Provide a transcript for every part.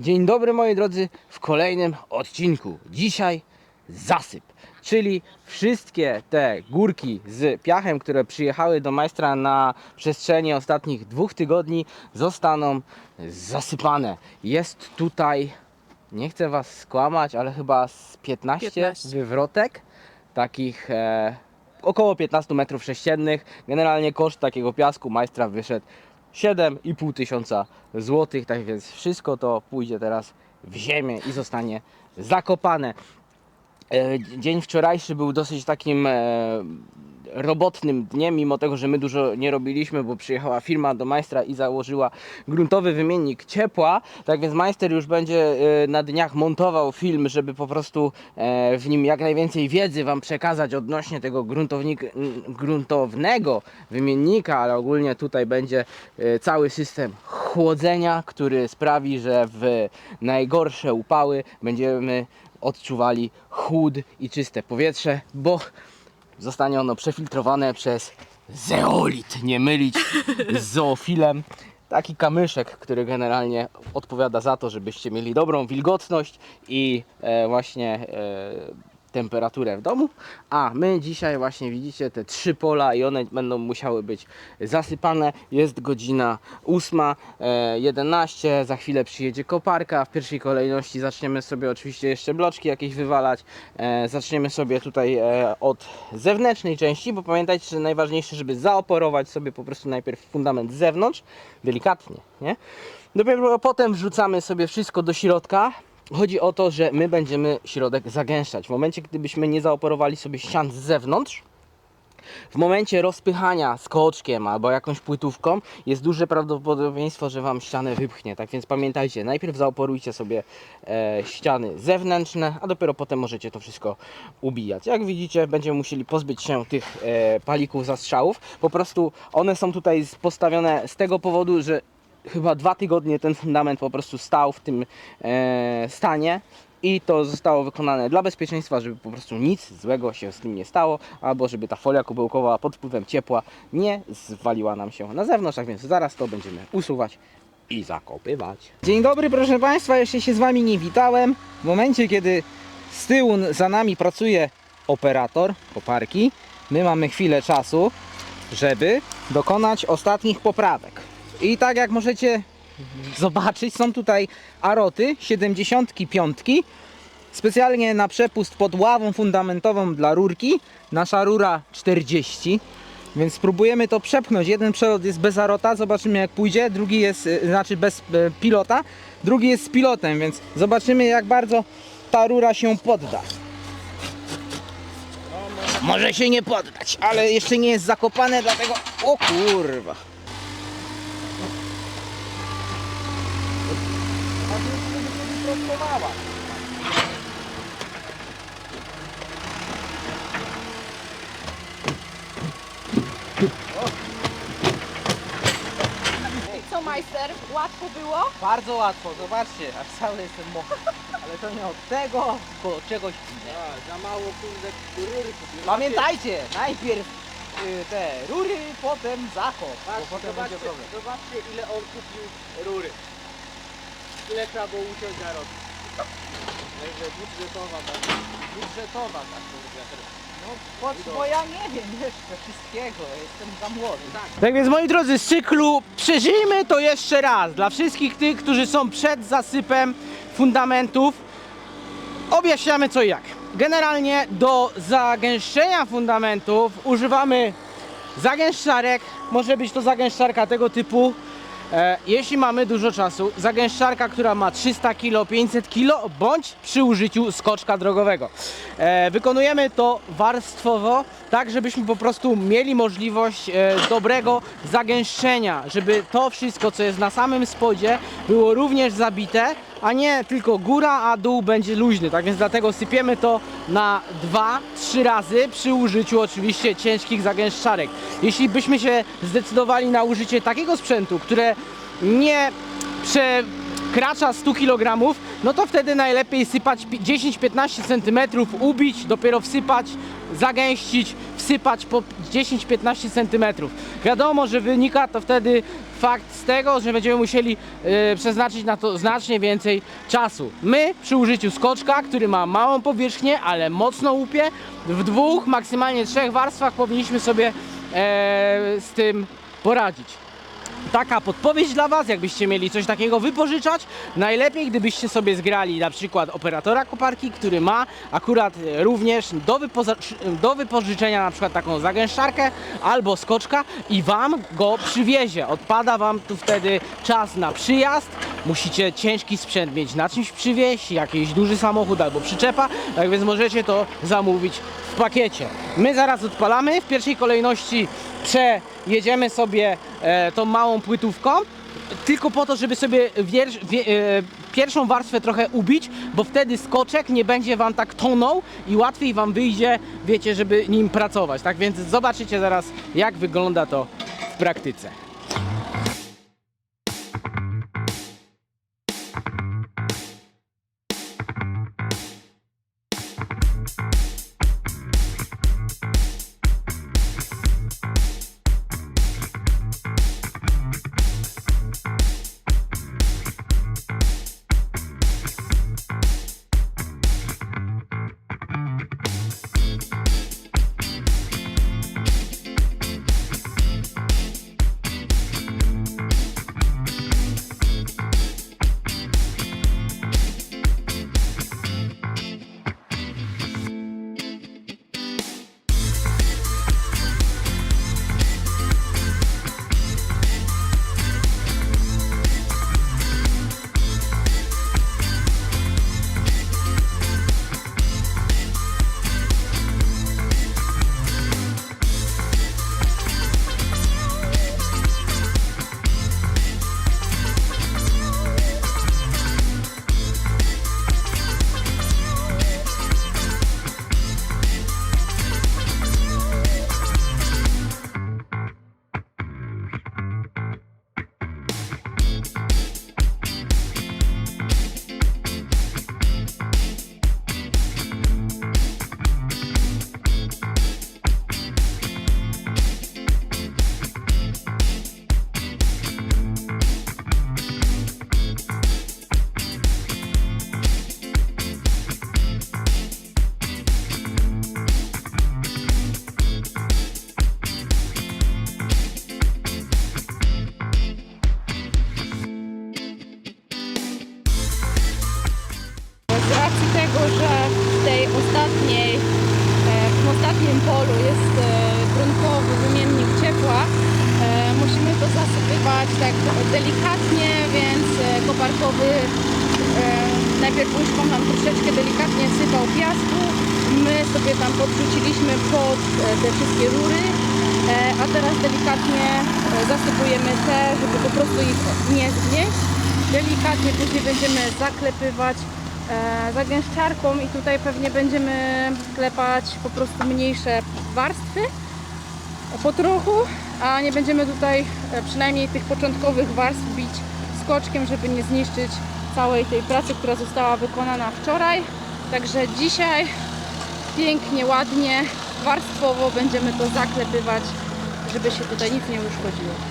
Dzień dobry moi drodzy w kolejnym odcinku. Dzisiaj zasyp, czyli wszystkie te górki z piachem, które przyjechały do majstra na przestrzeni ostatnich dwóch tygodni zostaną zasypane. Jest tutaj, nie chcę was skłamać, ale chyba z 15, 15. wywrotek, takich e, około 15 metrów sześciennych. Generalnie koszt takiego piasku majstra wyszedł 7,5 tysiąca złotych, tak więc wszystko to pójdzie teraz w ziemię i zostanie zakopane. E, Dzień wczorajszy był dosyć takim e, robotnym dniem, mimo tego, że my dużo nie robiliśmy, bo przyjechała firma do majstra i założyła gruntowy wymiennik ciepła. Tak więc majster już będzie e, na dniach montował film, żeby po prostu e, w nim jak najwięcej wiedzy Wam przekazać odnośnie tego gruntownego wymiennika, ale ogólnie tutaj będzie e, cały system chłodzenia, który sprawi, że w najgorsze upały będziemy odczuwali chłód i czyste powietrze, bo zostanie ono przefiltrowane przez zeolit, nie mylić z zoofilem. Taki kamyszek, który generalnie odpowiada za to, żebyście mieli dobrą wilgotność i e, właśnie e, temperaturę w domu. A my dzisiaj właśnie widzicie te trzy pola i one będą musiały być zasypane. Jest godzina 8.11, za chwilę przyjedzie koparka. W pierwszej kolejności zaczniemy sobie oczywiście jeszcze bloczki jakieś wywalać. E, zaczniemy sobie tutaj e, od zewnętrznej części, bo pamiętajcie, że najważniejsze, żeby zaoporować sobie po prostu najpierw fundament z zewnątrz, delikatnie, nie? Dopiero potem wrzucamy sobie wszystko do środka. Chodzi o to, że my będziemy środek zagęszczać. W momencie, gdybyśmy nie zaoperowali sobie ścian z zewnątrz, w momencie rozpychania skoczkiem albo jakąś płytówką jest duże prawdopodobieństwo, że Wam ścianę wypchnie. Tak więc pamiętajcie, najpierw zaoporujcie sobie e, ściany zewnętrzne, a dopiero potem możecie to wszystko ubijać. Jak widzicie, będziemy musieli pozbyć się tych e, palików zastrzałów. Po prostu one są tutaj postawione z tego powodu, że chyba dwa tygodnie ten fundament po prostu stał w tym e, stanie i to zostało wykonane dla bezpieczeństwa, żeby po prostu nic złego się z tym nie stało, albo żeby ta folia kubełkowa pod wpływem ciepła nie zwaliła nam się na zewnątrz, tak więc zaraz to będziemy usuwać i zakopywać. Dzień dobry proszę Państwa, jeszcze się z Wami nie witałem. W momencie kiedy z tyłu za nami pracuje operator koparki, my mamy chwilę czasu, żeby dokonać ostatnich poprawek. I tak jak możecie zobaczyć, są tutaj aroty 75 specjalnie na przepust pod ławą fundamentową dla rurki. Nasza rura 40. Więc spróbujemy to przepchnąć. Jeden przelot jest bez arota, zobaczymy jak pójdzie. Drugi jest, y, znaczy bez e, pilota. Drugi jest z pilotem, więc zobaczymy jak bardzo ta rura się podda. Może się nie poddać, ale jeszcze nie jest zakopane, dlatego... O kurwa. Co majster? Łatwo było? Bardzo łatwo, zobaczcie, aż cały jestem mokry. Ale to nie od tego, tylko od czegoś innego. za mało kurde rury kupiłem. Pamiętajcie, najpierw y, te rury, potem zakop, bo Patrzcie, potem będzie zobaczcie, problem. zobaczcie ile on kupił rury. Było uciąć na rok. Także budżetowa tak. Budżetowa tak kurde. No, bo, bo ja nie wiem jeszcze wszystkiego, jestem za młody. Tak więc moi drodzy, z cyklu przeżyjmy to jeszcze raz. Dla wszystkich tych, którzy są przed zasypem fundamentów, objaśniamy co i jak. Generalnie do zagęszczenia fundamentów używamy zagęszczarek. Może być to zagęszczarka tego typu. E, jeśli mamy dużo czasu, zagęszczarka, która ma 300 kg, 500 kg, bądź przy użyciu skoczka drogowego. E, wykonujemy to warstwowo, tak żebyśmy po prostu mieli możliwość e, dobrego zagęszczenia, żeby to wszystko, co jest na samym spodzie, było również zabite, a nie tylko góra, a dół będzie luźny. Tak więc dlatego sypiemy to na 2-3 razy przy użyciu oczywiście ciężkich zagęszczarek. Jeśli byśmy się zdecydowali na użycie takiego sprzętu, które nie prze, wkracza 100 kg, no to wtedy najlepiej sypać pi- 10-15 cm, ubić, dopiero wsypać, zagęścić, wsypać po 10-15 cm. Wiadomo, że wynika to wtedy fakt z tego, że będziemy musieli e, przeznaczyć na to znacznie więcej czasu. My przy użyciu skoczka, który ma małą powierzchnię, ale mocno łupie, w dwóch, maksymalnie trzech warstwach powinniśmy sobie e, z tym poradzić taka podpowiedź dla Was, jakbyście mieli coś takiego wypożyczać. Najlepiej, gdybyście sobie zgrali na przykład operatora koparki, który ma akurat e, również do, wypoza- do wypożyczenia na przykład taką zagęszczarkę albo skoczka i Wam go przywiezie. Odpada Wam tu wtedy czas na przyjazd. Musicie ciężki sprzęt mieć na czymś przywieźć, jakiś duży samochód albo przyczepa, tak więc możecie to zamówić w pakiecie. My zaraz odpalamy. W pierwszej kolejności przejedziemy sobie e, tą małą płytówką. Tylko po to, żeby sobie wiersz, wie, e, pierwszą warstwę trochę ubić, bo wtedy skoczek nie będzie wam tak tonął i łatwiej wam wyjdzie, wiecie, żeby nim pracować. Tak więc zobaczycie zaraz, jak wygląda to w praktyce. Polu jest e, gruntowy wymiennik ciepła, e, musimy to zasypywać tak delikatnie, więc e, koparkowy najpierw łyżką nam troszeczkę delikatnie sypał piasku. My sobie tam podrzuciliśmy pod te wszystkie rury, a teraz delikatnie zasypujemy te, żeby po prostu ich nie zgnieść. Delikatnie później będziemy zaklepywać zagęszczarką i tutaj pewnie będziemy klepać po prostu mniejsze warstwy po trochu, a nie będziemy tutaj e, przynajmniej tych początkowych warstw bić skoczkiem, żeby nie zniszczyć całej tej pracy, która została wykonana wczoraj. Także dzisiaj pięknie, ładnie, warstwowo będziemy to zaklepywać, żeby się tutaj nic nie uszkodziło.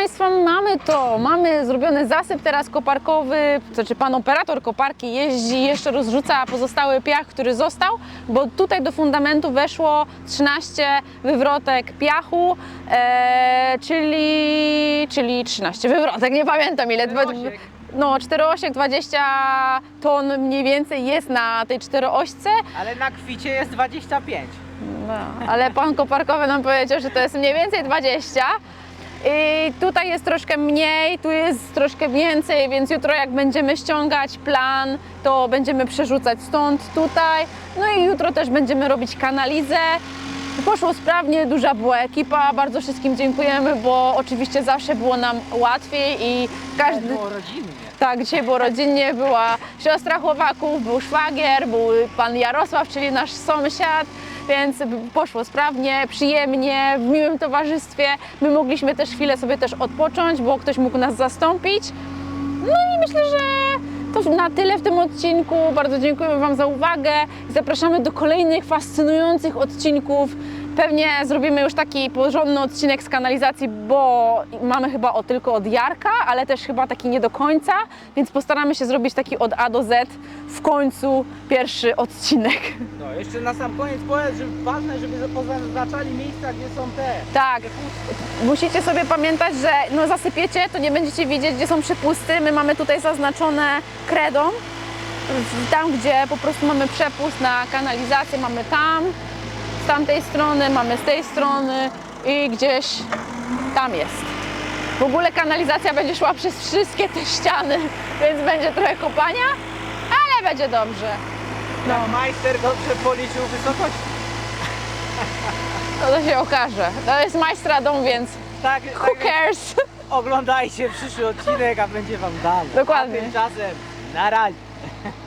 Państwa, mamy to, mamy zrobiony zasyp teraz koparkowy, znaczy pan operator koparki jeździ, jeszcze rozrzuca pozostały piach, który został, bo tutaj do fundamentu weszło 13 wywrotek piachu, e, czyli, czyli 13 wywrotek, nie pamiętam ile. No, czterosiek, 20 ton mniej więcej jest na tej czteroośce, Ale na kwicie jest 25. no, ale pan koparkowy nam powiedział, że to jest mniej więcej 20. I tutaj jest troszkę mniej, tu jest troszkę więcej, więc jutro jak będziemy ściągać plan, to będziemy przerzucać stąd tutaj. No i jutro też będziemy robić kanalizę. Poszło sprawnie, duża była ekipa, bardzo wszystkim dziękujemy, bo oczywiście zawsze było nam łatwiej i każdy... Było rodzinnie. Tak, dzisiaj było rodzinnie, była siostra chłopaków, był szwagier, był pan Jarosław, czyli nasz sąsiad, więc poszło sprawnie, przyjemnie, w miłym towarzystwie. My mogliśmy też chwilę sobie też odpocząć, bo ktoś mógł nas zastąpić. No i myślę, że to na tyle w tym odcinku. Bardzo dziękujemy Wam za uwagę. Zapraszamy do kolejnych fascynujących odcinków. Pewnie zrobimy już taki porządny odcinek z kanalizacji, bo mamy chyba o, tylko od Jarka, ale też chyba taki nie do końca, więc postaramy się zrobić taki od A do Z w końcu pierwszy odcinek. No, jeszcze na sam koniec powiem, że ważne, żeby pozaznaczali miejsca, gdzie są te. Tak, musicie sobie pamiętać, że no zasypiecie, to nie będziecie wiedzieć, gdzie są przepusty. My mamy tutaj zaznaczone kredą. Tam, gdzie po prostu mamy przepust na kanalizację, mamy tam, tamtej strony, mamy z tej strony i gdzieś tam jest. W ogóle kanalizacja będzie szła przez wszystkie te ściany, więc będzie trochę kopania, ale będzie dobrze. No. Majster dobrze policzył wysokość. No to się okaże. To jest majstra dom, więc Tak, who tak cares? oglądajcie przyszły odcinek, a będzie wam dane. Dokładnie. A tymczasem na razie.